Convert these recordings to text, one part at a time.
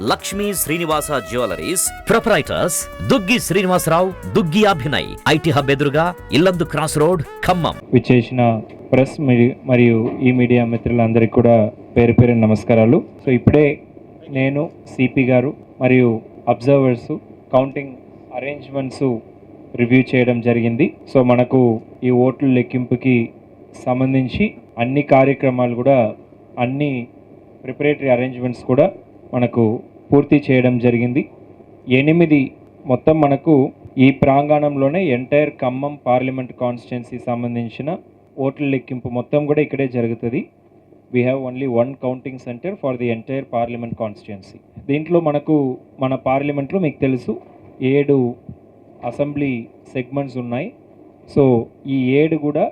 Lakshmi Srinivasa jewelleries proprietors Duggi Srinivasarao Duggi Abhinay IT hub ఎదురుగా Yellandu cross road Khammam. విచ్చేసిన press మీడి- మరియు ఈ media మిత్రులందరికీ కూడా పేరు పేరు నమస్కారాలు. సో ఇప్పుడే నేను సిపి గారు మరియు అబ్జర్వర్స్ కౌంటింగ్ అరేంజ్మెంట్స్ రివ్యూ చేయడం జరిగింది. సో మనకు ఈ ఓట్ల లెక్కింపుకి సంబంధించి అన్ని కార్యక్రమాలు కూడా అన్ని ప్రిపరేటరీ అరేంజ్మెంట్స్ కూడా మనకు పూర్తి చేయడం జరిగింది. ఎనిమిది మొత్తం మనకు ఈ ప్రాంగణంలోనే ఎంటైర్ ఖమ్మం పార్లమెంట్ కాన్స్టిట్యున్సీ సంబంధించిన ఓట్ల లెక్కింపు మొత్తం కూడా ఇక్కడే జరుగుతుంది. We have only one counting centre for the entire parliament constituency దీంట్లో మనకు మన పార్లమెంట్లో మీకు తెలుసు ఏడు అసెంబ్లీ సెగ్మెంట్స్ ఉన్నాయి. సో ఈ ఏడు కూడా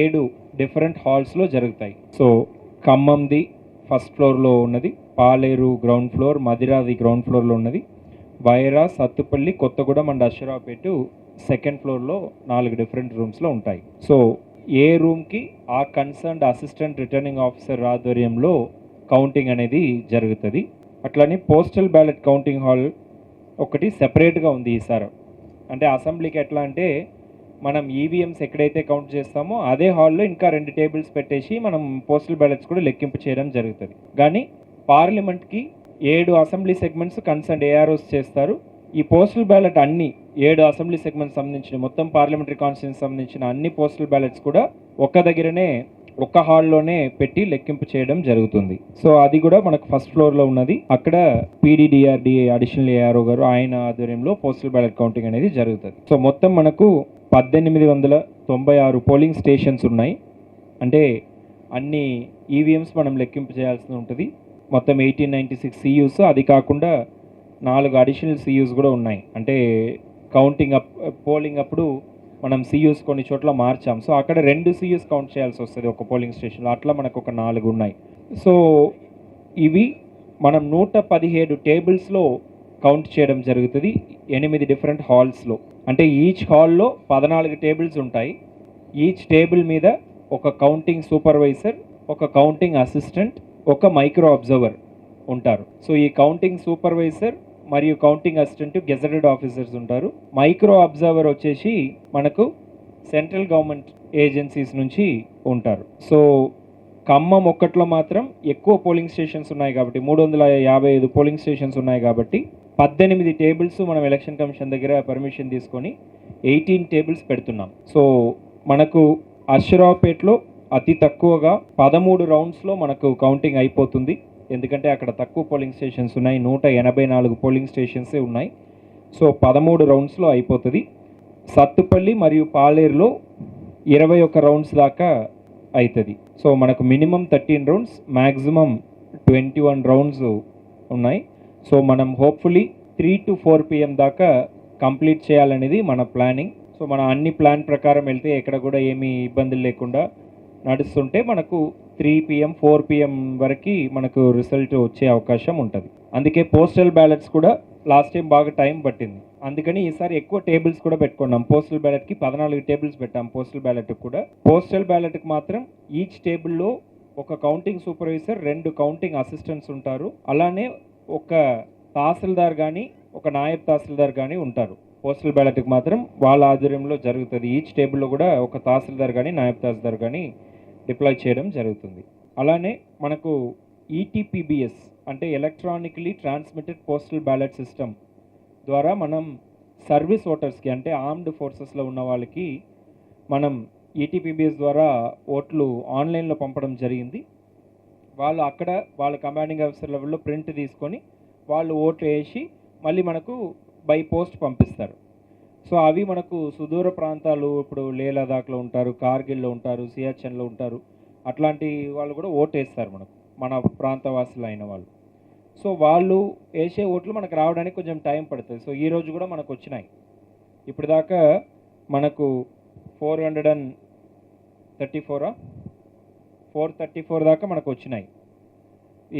ఏడు డిఫరెంట్ హాల్స్లో జరుగుతాయి. సో ఖమ్మంది ఫస్ట్ ఫ్లోర్లో ఉన్నది. పాలేరు గ్రౌండ్ ఫ్లోర్ మదిరాది గ్రౌండ్ ఫ్లోర్లో ఉన్నది. వైరా సత్తుపల్లి కొత్తగూడెం అండ్ అశ్వరావుపేట సెకండ్ ఫ్లోర్లో నాలుగు డిఫరెంట్ రూమ్స్లో ఉంటాయి. సో ఏ రూమ్కి ఆ కన్సర్న్డ్ అసిస్టెంట్ రిటర్నింగ్ ఆఫీసర్ ఆధ్వర్యంలో కౌంటింగ్ అనేది జరుగుతుంది. అట్లనే పోస్టల్ బ్యాలెట్ కౌంటింగ్ హాల్ ఒకటి సెపరేట్గా ఉంది ఈసారి. అంటే అసెంబ్లీకి ఎట్లా అంటే మనం ఈవీఎంస్ ఎక్కడైతే కౌంట్ చేస్తామో అదే హాల్లో ఇంకా రెండు టేబుల్స్ పెట్టేసి మనం పోస్టల్ బ్యాలెట్స్ కూడా లెక్కింపు చేయడం జరుగుతుంది. కానీ పార్లమెంట్కి ఏడు అసెంబ్లీ సెగ్మెంట్స్ కన్సర్న్ ఏఆర్ఓస్ చేస్తారు. ఈ పోస్టల్ బ్యాలెట్ అన్ని ఏడు అసెంబ్లీ సెగ్మెంట్స్ సంబంధించిన మొత్తం పార్లమెంటరీ కాన్స్టిట్యూన్స్ సంబంధించిన అన్ని పోస్టల్ బ్యాలెట్స్ కూడా ఒక్క దగ్గరనే ఒక్క హాల్లోనే పెట్టి లెక్కింపు చేయడం జరుగుతుంది. సో అది కూడా మనకు ఫస్ట్ ఫ్లోర్లో ఉన్నది. అక్కడ పీడీడీఆర్డీఏ అడిషనల్ ఏఆర్ఓ గారు ఆయన ఆధ్వర్యంలో పోస్టల్ బ్యాలెట్ కౌంటింగ్ అనేది జరుగుతుంది. సో మొత్తం మనకు పద్దెనిమిది వందల తొంభై ఆరు పోలింగ్ స్టేషన్స్ ఉన్నాయి. అంటే అన్ని ఈవీఎంస్ మనం లెక్కింపు చేయాల్సి ఉంటుంది. మొత్తం ఎయిటీన్ నైంటీ సిక్స్ సియూస్ అది కాకుండా నాలుగు అడిషనల్ సీయూస్ కూడా ఉన్నాయి. అంటే కౌంటింగ్ అప్ పోలింగ్ అప్పుడు మనం సియూస్ కొన్ని చోట్ల మార్చాం. సో అక్కడ రెండు సియూస్ కౌంట్ చేయాల్సి వస్తుంది ఒక పోలింగ్ స్టేషన్లో అట్లా మనకు ఒక నాలుగు ఉన్నాయి. సో ఇవి మనం నూట పదిహేడు టేబుల్స్లో కౌంట్ చేయడం జరుగుతుంది. ఎనిమిది డిఫరెంట్ హాల్స్లో అంటే ఈచ్ హాల్లో పద్నాలుగు టేబుల్స్ ఉంటాయి. ఈచ్ టేబుల్ మీద ఒక కౌంటింగ్ సూపర్వైజర్ ఒక కౌంటింగ్ అసిస్టెంట్ ఒక మైక్రో అబ్జర్వర్ ఉంటారు. సో ఈ కౌంటింగ్ సూపర్వైజర్ మరియు కౌంటింగ్ అసిస్టెంట్ గెజెటెడ్ ఆఫీసర్స్ ఉంటారు. మైక్రో అబ్జర్వర్ వచ్చేసి మనకు సెంట్రల్ గవర్నమెంట్ ఏజెన్సీస్ నుంచి ఉంటారు. సో ఖమ్మం ఒక్కట్లో మాత్రం ఎక్కువ పోలింగ్ స్టేషన్స్ ఉన్నాయి కాబట్టి మూడు వందల యాభై ఐదు పోలింగ్ స్టేషన్స్ ఉన్నాయి కాబట్టి పద్దెనిమిది టేబుల్స్ మనం ఎలక్షన్ కమిషన్ దగ్గర పర్మిషన్ తీసుకొని ఎయిటీన్ టేబుల్స్ పెడుతున్నాం. సో మనకు అశ్వరావుపేటలో అతి తక్కువగా పదమూడు రౌండ్స్లో మనకు కౌంటింగ్ అయిపోతుంది. ఎందుకంటే అక్కడ తక్కువ పోలింగ్ స్టేషన్స్ ఉన్నాయి. నూట ఎనభై నాలుగు పోలింగ్ స్టేషన్సే ఉన్నాయి. సో పదమూడు రౌండ్స్లో అయిపోతుంది. సత్తుపల్లి మరియు పాలేరులో ఇరవై ఒక్క రౌండ్స్ దాకా అవుతుంది సో మనకు minimum thirteen rounds maximum twenty one rounds ఉన్నాయి. సో మనం hopefully three to four PM దాకా కంప్లీట్ చేయాలనేది మన ప్లానింగ్ సో మన అన్ని ప్లాన్ ప్రకారం వెళ్తే ఎక్కడ కూడా ఏమీ ఇబ్బందులు లేకుండా నడుస్తుంటే మనకు త్రీ పిఎం ఫోర్ పిఎం వరకు మనకు రిజల్ట్ వచ్చే అవకాశం ఉంటుంది. అందుకే పోస్టల్ బ్యాలెట్స్ కూడా లాస్ట్ టైం బాగా టైం పట్టింది. అందుకని ఈసారి ఎక్కువ టేబుల్స్ కూడా పెట్టుకున్నాం. పోస్టల్ బ్యాలెట్కి పద్నాలుగు టేబుల్స్ పెట్టాం పోస్టల్ బ్యాలెట్ కూడా. పోస్టల్ బ్యాలెట్కి మాత్రం ఈచ్ టేబుల్లో ఒక కౌంటింగ్ సూపర్వైజర్ రెండు కౌంటింగ్ అసిస్టెంట్స్ ఉంటారు. అలానే ఒక తహసీల్దార్ కానీ ఒక నాయబ్ తహసీల్దార్ కానీ ఉంటారు. పోస్టల్ బ్యాలెట్కి మాత్రం వాళ్ళ ఆధ్వర్యంలో జరుగుతుంది. ఈచ్ టేబుల్లో కూడా ఒక తహసీల్దార్ కానీ నాయబ్ తహసీల్దార్ కానీ డిప్లాయ్ చేయడం జరుగుతుంది. అలానే మనకు ఈటీపీబీఎస్ అంటే electronically transmitted postal ballot system ద్వారా మనం సర్వీస్ ఓటర్స్కి అంటే ఆర్మ్డ్ ఫోర్సెస్లో ఉన్న వాళ్ళకి మనం ఈటీపీబీఎస్ ద్వారా ఓట్లు ఆన్లైన్లో పంపడం జరిగింది. వాళ్ళు అక్కడ వాళ్ళ కమాండింగ్ ఆఫీసర్ లెవెల్లో ప్రింట్ తీసుకొని వాళ్ళు ఓట్లు వేసి మళ్ళీ మనకు బై పోస్ట్ పంపిస్తారు. సో అవి మనకు సుదూర ప్రాంతాలు ఇప్పుడు లే లదాఖ్లో ఉంటారు కార్గిల్లో ఉంటారు సియాచెన్లో ఉంటారు. అట్లాంటి వాళ్ళు కూడా ఓటు వేస్తారు మనకు మన ప్రాంతవాసులు అయిన వాళ్ళు. సో వాళ్ళు వేసే ఓట్లు మనకు రావడానికి కొంచెం టైం పడుతుంది. సో ఈ రోజు కూడా మనకు వచ్చినాయి. ఇప్పుడు దాకా మనకు ఫోర్ హండ్రెడ్ అండ్ థర్టీ ఫోరా? ఫోర్ థర్టీ ఫోర్ దాకా మనకు వచ్చినాయి.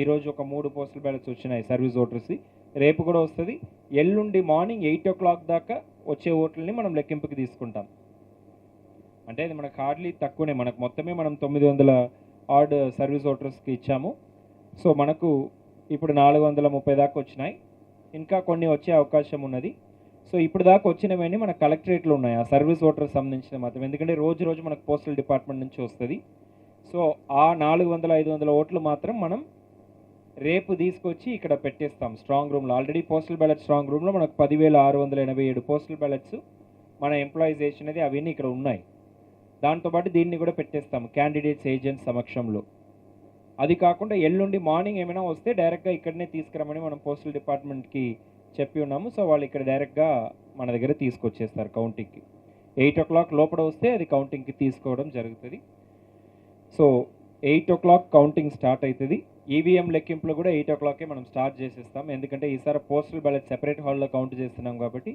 ఈరోజు ఒక మూడు పోస్టల్ బ్యాలెట్స్ వచ్చినాయి సర్వీస్ ఓటర్స్ రేపు కూడా వస్తుంది. ఎల్లుండి మార్నింగ్ ఎయిట్ ఓ క్లాక్ దాకా వచ్చే ఓట్లని మనం లెక్కింపుకి తీసుకుంటాం. అంటే ఇది మనకు హార్డ్లీ తక్కువనే మనకు మొత్తమే మనం తొమ్మిది వందల ఆర్డ్ సర్వీస్ ఓటర్స్కి ఇచ్చాము. సో మనకు ఇప్పుడు నాలుగు వందల ముప్పై దాకా వచ్చినాయి. ఇంకా కొన్ని వచ్చే అవకాశం ఉన్నది. సో ఇప్పుడు దాకా వచ్చినవన్నీ మన కలెక్టరేట్లో ఉన్నాయి. ఆ సర్వీస్ ఓటర్స్ సంబంధించిన మాత్రం. ఎందుకంటే రోజు రోజు మనకు పోస్టల్ డిపార్ట్మెంట్ నుంచి వస్తుంది. సో ఆ నాలుగు వందల ఐదు వందల ఓట్లు మాత్రం మనం రేపు తీసుకొచ్చి ఇక్కడ పెట్టేస్తాం. స్ట్రాంగ్ రూమ్లో ఆల్రెడీ పోస్టల్ బ్యాలెట్ స్ట్రాంగ్ రూమ్లో మనకు పదివేల ఆరు వందల ఎనభై ఏడు పోస్టల్ బ్యాలెట్స్ మన ఎంప్లాయీస్ వేసినది అవన్నీ ఇక్కడ ఉన్నాయి. దాంతోపాటు దీన్ని కూడా పెట్టేస్తాం క్యాండిడేట్స్ ఏజెంట్స్ సమక్షంలో. అది కాకుండా ఎల్లుండి మార్నింగ్ ఏమైనా వస్తే డైరెక్ట్గా ఇక్కడనే తీసుకురమని మనం పోస్టల్ డిపార్ట్మెంట్కి చెప్పి ఉన్నాము. సో వాళ్ళు ఇక్కడ డైరెక్ట్గా మన దగ్గర తీసుకొచ్చేస్తారు కౌంటింగ్కి ఎయిట్ ఓ క్లాక్ లోపల వస్తే అది కౌంటింగ్కి తీసుకోవడం జరుగుతుంది. So eight o'clock counting start అవుతుంది. ఈవీఎం లెక్కింపులు కూడా ఎయిట్ ఓ క్లాకే మనం స్టార్ట్ చేసేస్తాం. ఎందుకంటే ఈసారి పోస్టల్ బ్యాలెట్ సెపరేట్ హాల్లో కౌంట్ చేస్తున్నాం కాబట్టి